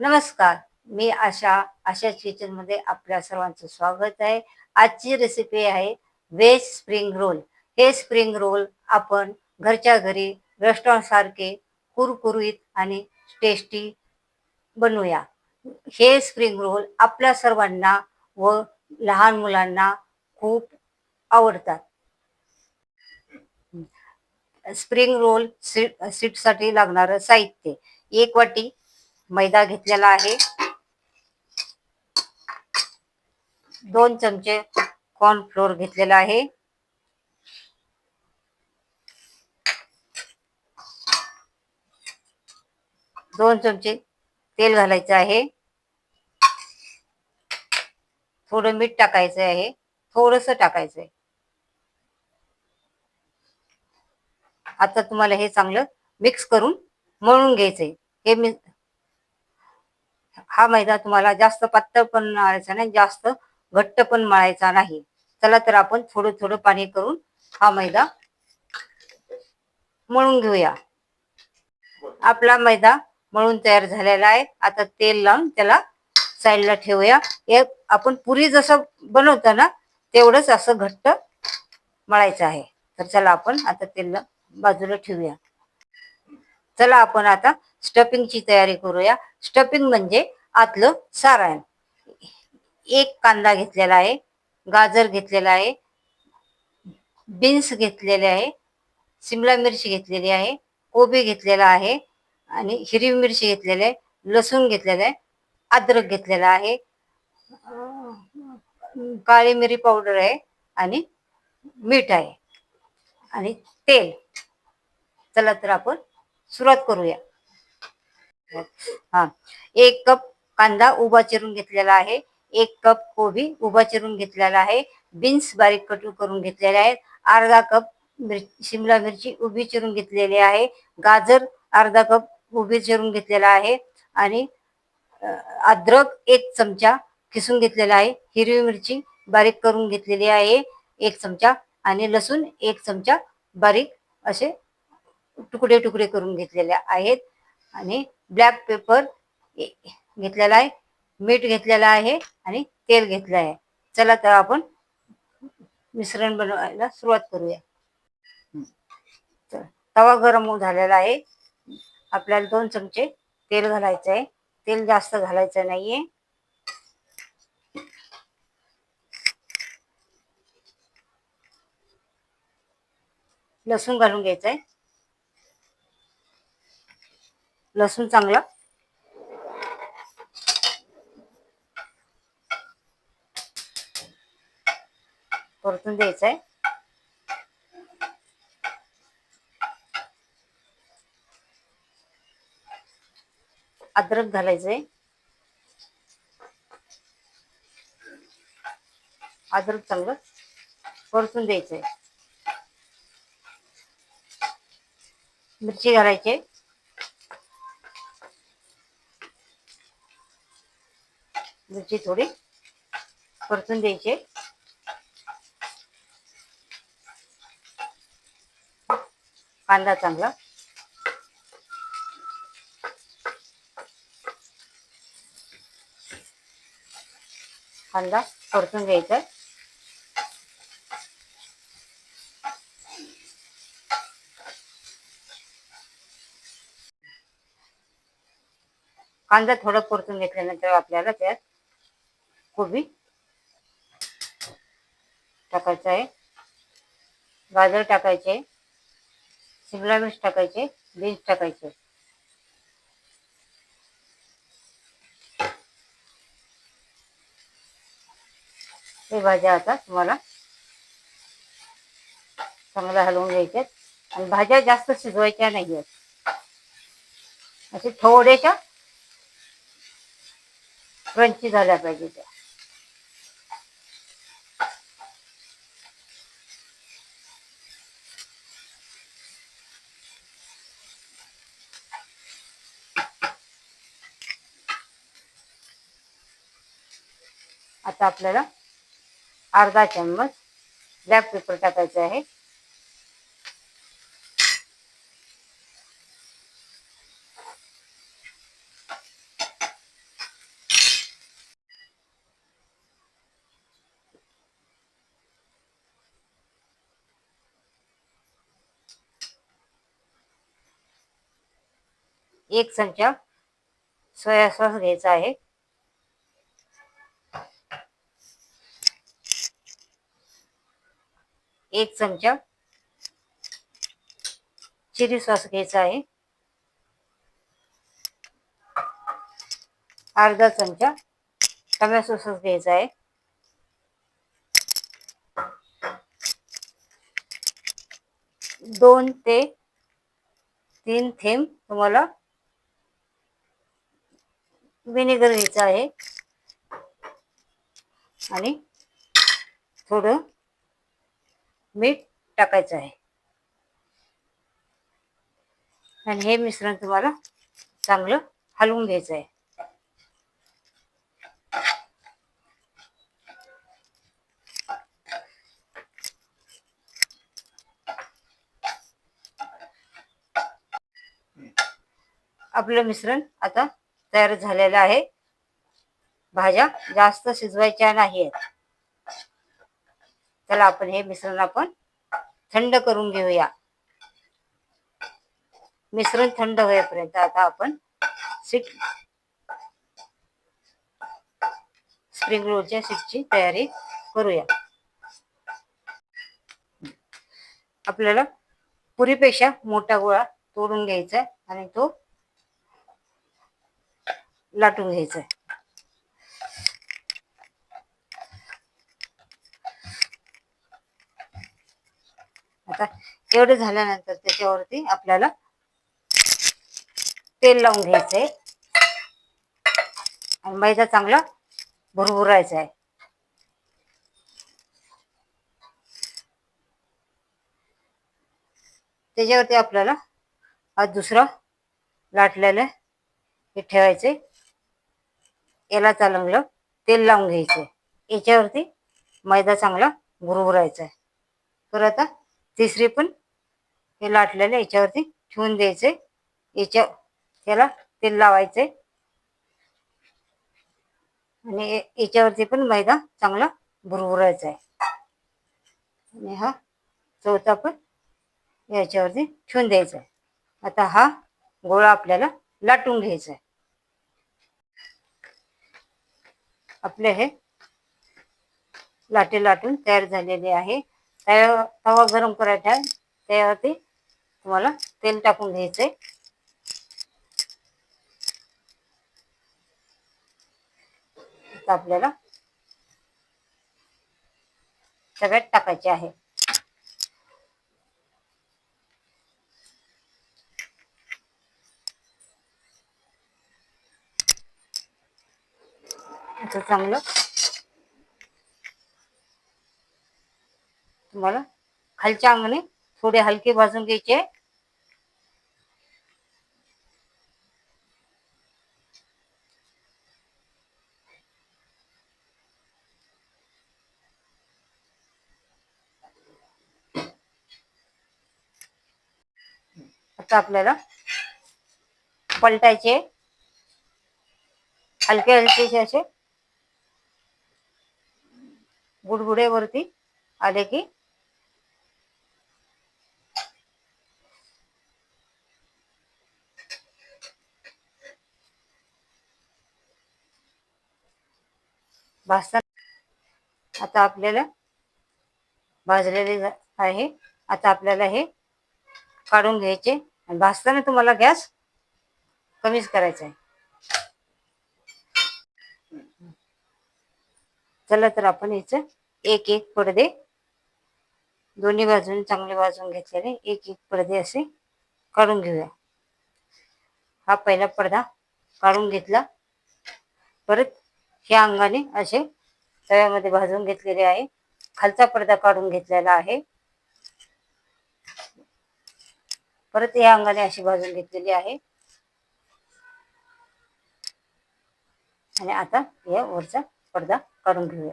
नमस्कार मी आशा आशाच किचनमध्ये आपल्या सर्वांचं स्वागत आहे. आजची रेसिपी आहे व्हेज स्प्रिंग रोल हे स्प्रिंग रोल आपण घरच्या घरी रेस्टॉरंटसारखे कुरकुरीत आणि टेस्टी बनवूया. हे स्प्रिंग रोल आपल्या सर्वांना व लहान मुलांना खूप आवडतात. स्प्रिंग रोल सीट सीटसाठी लागणारं साहित्य. एक वाटी मैदा घेतलेला आहे. दोन चमचे कॉर्नफ्लोअर घेतलेला आहे. दोन चमचे तेल घालायचं आहे. थोडं मीठ टाकायचं आहे. थोडस टाकायचं आहे. आता तुम्हाला हे चांगलं मिक्स करून मळून घ्यायचंय. हे मी हा मैदा तुम्हाला जास्त पातळ पण मळायचा नाही जास्त घट्ट पण मळायचा नाही. चला तर आपण थोडं थोडं पाणी करून हा मैदा मळून घेऊया. आपला मैदा मळून तयार झालेला आहे. आता तेल लावून त्याला साईडला ठेवूया. एक आपण पुरी जसं बनवतो ना तेवढंच असं घट्ट मळायचं आहे. तर चला आपण आता तेल बाजूला ठेवूया. चला आपण आता स्टफिंगची तयारी करूया. स्टफिंग म्हणजे आतलं सारायण एक कांदा घेतलेला आहे गाजर घेतलेला आहे बीन्स घेतलेले आहे शिमला मिरची घेतलेली आहे कोबी घेतलेला आहे आणि हिरवी मिरची घेतलेली आहे लसूण घेतलेला आहे अद्रक घेतलेला आहे काळी मिरी पावडर आहे आणि मीठ आहे आणि तेल. चला तर आपण सुरुवात करूया. हा. एक कप कांदा उभा चिरून घेतलेला आहे. एक कप कोबी उभा चिरून घेतलेला आहे. बीन्स बारीक कट करून घेतलेले आहेत. अर्धा कप मिरची शिमला मिरची उभी चिरून घेतलेली आहे. गाजर अर्धा कप उभी चिरून घेतलेला आहे. आणि अद्रक एक चमचा किसून घेतलेला आहे. हिरवी मिरची बारीक करून घेतलेली आहे. एक चमचा. आणि लसूण एक चमचा बारीक असे तुकडे तुकडे करून घेतलेले आहेत. आणि ब्लॅक पेपर घेतलेला आहे. मीठ घेतलेलं आहे आणि तेल घेतलं आहे. चला तर आपण मिश्रण बनवायला सुरुवात करूया. तवा गरम झालेला आहे. आपल्याला दोन चमचे तेल घालायचं आहे. तेल जास्त घालायचं नाहीये. लसूण घालून घ्यायचं आहे. लसूण चांगलं. परतून द्यायचं आहे अद्रक घालायचंय. अद्रक चांगलं परतून द्यायचंय मिरची घालायची. मिरची थोडी परतून द्यायची कांदा चांगला. कांदा परतून घ्यायचा कांदा थोडा परतून घेतल्यानंतर आपल्याला त्यात कोबी टाकायचं आहे. गाजर टाकायचे शिमला मिर्च टाकायचे बीन्स टाकायचे. हे भाज्या आता तुम्हाला चांगल्या हलवून घ्यायच्यात आणि भाज्या जास्त शिजवायच्या नाही आहेत. असे थोड्याशा क्रंची झाल्या पाहिजे त्या. आता आपल्याला अर्धा चम्मच ब्लॅक पेपर टाकायचे आहे. एक चमचा सोया सॉस घ्यायचा आहे. एक चमचा चिली सॉस घ्यायचा आहे. अर्धा चमचा टमॅटो सॉस घ्यायचा आहे. दोन ते तीन थेंब तुम्हाला विनेगर घ्यायचं आहे. आणि थोडं मीठ टाकायचं आहे. आणि हे मिश्रण तुम्हाला चांगलं हलवून घ्यायचं आहे. आपलं मिश्रण आता तयार झालेलं आहे. भाज्या जास्त शिजवायच्या नाही आहेत चला आपण हे मिश्रण आपण थंड करून घेऊया. मिश्रण थंड होईपर्यंत आता आपण सीट स्प्रिंग रोलच्या सीटची तयारी करूया. आपल्याला पुरीपेक्षा मोठा गोळा तोडून घ्यायचा आहे आणि तो लाटून घ्यायचा आता एवढं झाल्यानंतर त्याच्यावरती आपल्याला तेल लावून घ्यायचंय. आणि मैदा चांगला भुरभुरायचा आहे. त्याच्यावरती आपल्याला आज दुसरा लाटलेलं हे ठेवायचे याला चालंगलं तेल लावून घ्यायचे याच्यावरती मैदा चांगला भुरभुरायचा आहे. तर आता तिसरी पण हे लाटलेलं याच्यावरती ठेवून द्यायचे. याच्या त्याला तेल लावायचे. आणि याच्यावरती पण मैदा चांगला भुरभुरायचा आहे. आणि हा चौथा पण याच्यावरती ठेवून द्यायचा आहे. आता हा गोळा आपल्याला लाटून घ्यायचा आहे. आपले हे लाटे लाटून तयार झालेले आहे. त्यावर तवा गरम करायचा आहे त्यावरती तुम्हाला तेल टाकून घ्यायचंय. आपल्याला सगळ्यात टाकायचे आहे. चांगलं तुम्हाला खालच्या अंगाने थोडे हलके भाजून घ्यायचे. आता आपल्याला पलटायचे. हलके हलकेचे असे. गुडगुडेवरती आले की भाजताना आता आपल्याला भाजलेले आहे. आता आपल्याला हे काढून घ्यायचे. आणि भाजताना तुम्हाला गॅस कमीच करायचा आहे. चला तर आपण याच एक एक पडदे दोन्ही बाजून चांगले भाजून घेतलेले एक एक पडदे असे काढून घेऊया. हा पहिला पडदा काढून घेतला. परत ह्या अंगाने असे तव्यामध्ये भाजून घेतलेले आहे. खालचा पडदा काढून घेतलेला आहे. परत या अंगाने अशी भाजून घेतलेली आहे. आणि आता या वरचा पडदा काढून घेऊया.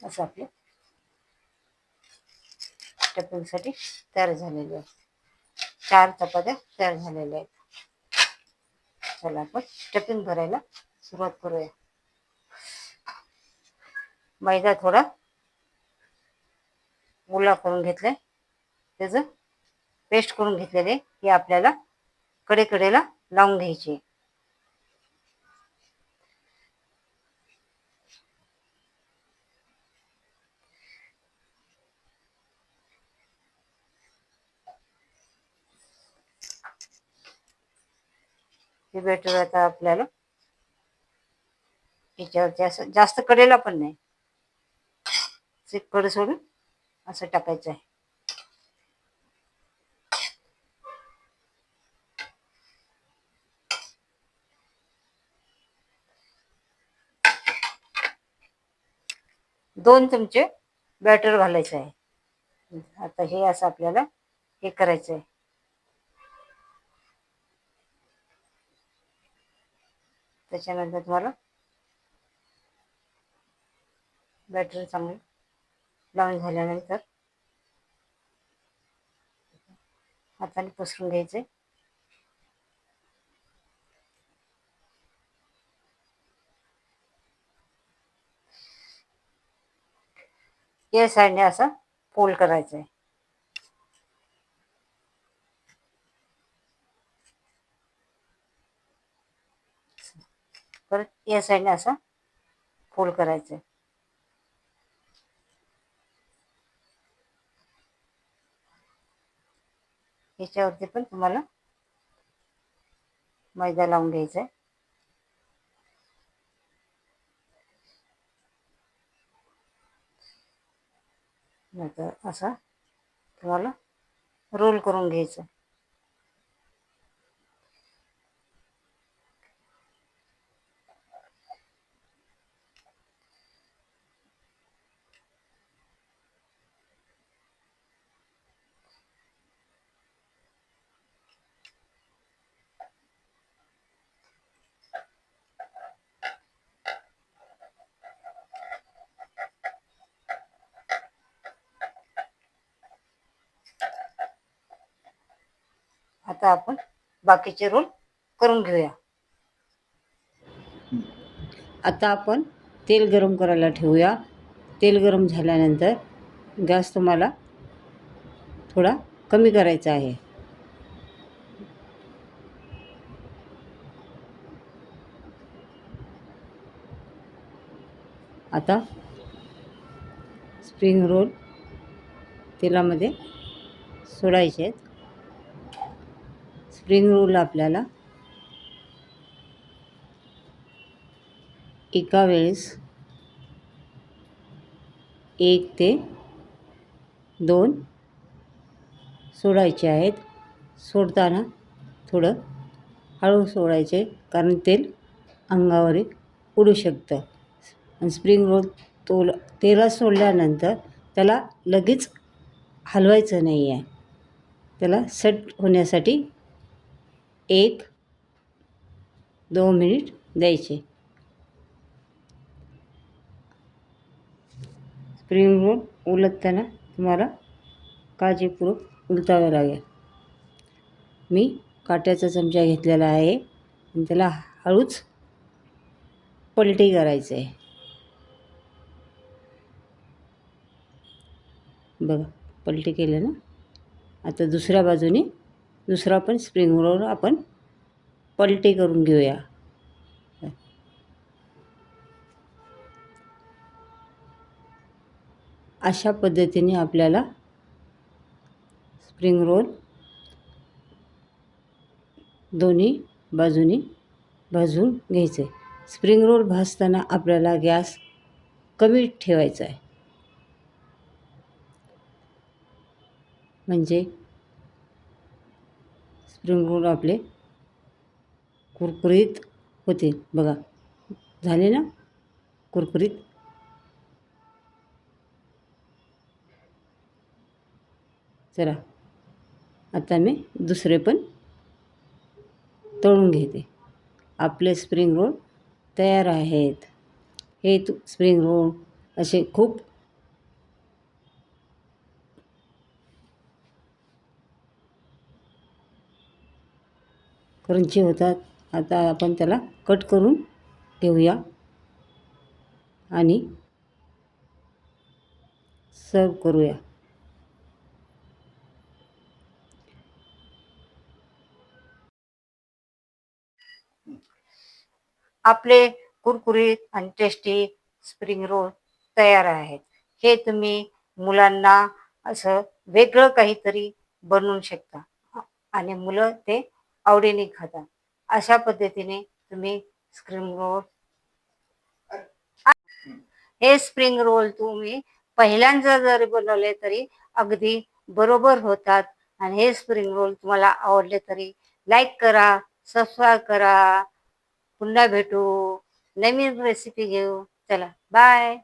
असं आपले टपिंगसाठी तयार झालेले आहे. चार चपात्या तयार झालेल्या आहेत. चला आपण स्टफिंग भरायला सुरुवात करूया. मैदा थोडा ओला करून घेतलाय. त्याचं पेस्ट करून घेतलेले हे आपल्याला कडेकडेला लावून घ्यायचे हे बेटर आता आपल्याला. याच्यावरती असं जास्त कडेला पण नाही. कड सोडून असं टाकायचं आहे. दोन चमचे बॅटर घालायचं आहे. आता हे असं आपल्याला हे करायचं आहे. त्याच्यानंतर तुम्हाला बॅटर चांगलं लावून झाल्यानंतर हाताने पसरून घ्यायचे. या साईडने असा फोल्ड करायचं आहे परत या साईडने असा फोल्ड करायचं. आहे याच्यावरती पण तुम्हाला मैदा लावून घ्यायचा आहे नंतर असा तुम्हाला रोल करून घ्यायचं. आता आपण बाकीचे रोल करून घेऊया. आता आपण तेल गरम करायला ठेवूया. तेल गरम झाल्यानंतर गॅस तुम्हाला थोडा कमी करायचा आहे. आता स्प्रिंग रोल तेलामध्ये सोडायचे आहेत. स्प्रिंग रोल आपल्याला. एका वेळेस एक ते दोन सोडायचे आहेत. सोडताना थोडं हळू सोडायचे कारण तेल अंगावर उडू शकतं. आणि स्प्रिंग रोल तोल तेला सोडल्यानंतर त्याला लगेच हलवायचं नाही आहे त्याला सेट होण्यासाठी एक दोन मिनिट द्यायचे. स्प्रिंग रोल उलटताना तुम्हाला काळजीपूर्वक उलटावं लागेल. मी काट्याचा चमचा घेतलेला आहे आणि त्याला हळूच पलटी करायचं आहे. बघा पलटी केलं ना आता दुसऱ्या बाजूने दुसरा पण स्प्रिंग रोल आपण पलटे करून घेऊया. अशा पद्धतीने आपल्याला स्प्रिंग रोल दोन्ही बाजूनी भाजून घ्यायचे स्प्रिंग रोल भाजताना आपल्याला गॅस कमी ठेवायचा आहे म्हणजे स्प्रिंग रोल आपले कुरकुरीत होते. बघा झाले ना? कुरकुरीत. चला आता मी दुसरे पण तळून घेते. आपले स्प्रिंग रोल तयार आहेत. हे तू स्प्रिंग रोल असे खूप क्रंची होतात. आता आपण त्याला कट करून ठेवूया. आणि सर्व करूया. आपले कुरकुरीत आणि टेस्टी स्प्रिंग रोल तयार आहेत. हे तुम्ही मुलांना असं वेगळं काहीतरी बनवू शकता. आणि मुलं ते आवडीने खाता. अशा पद्धतीने तुम्ही स्प्रिंग रोल हे स्प्रिंग रोल तुम्ही पहिल्यांदा जरी बनवले तरी अगदी बरोबर होतात. आणि हे स्प्रिंग रोल तुम्हाला आवडले तरी लाईक करा सबस्क्राईब करा. पुन्हा भेटू. नवीन रेसिपी घेऊ. चला बाय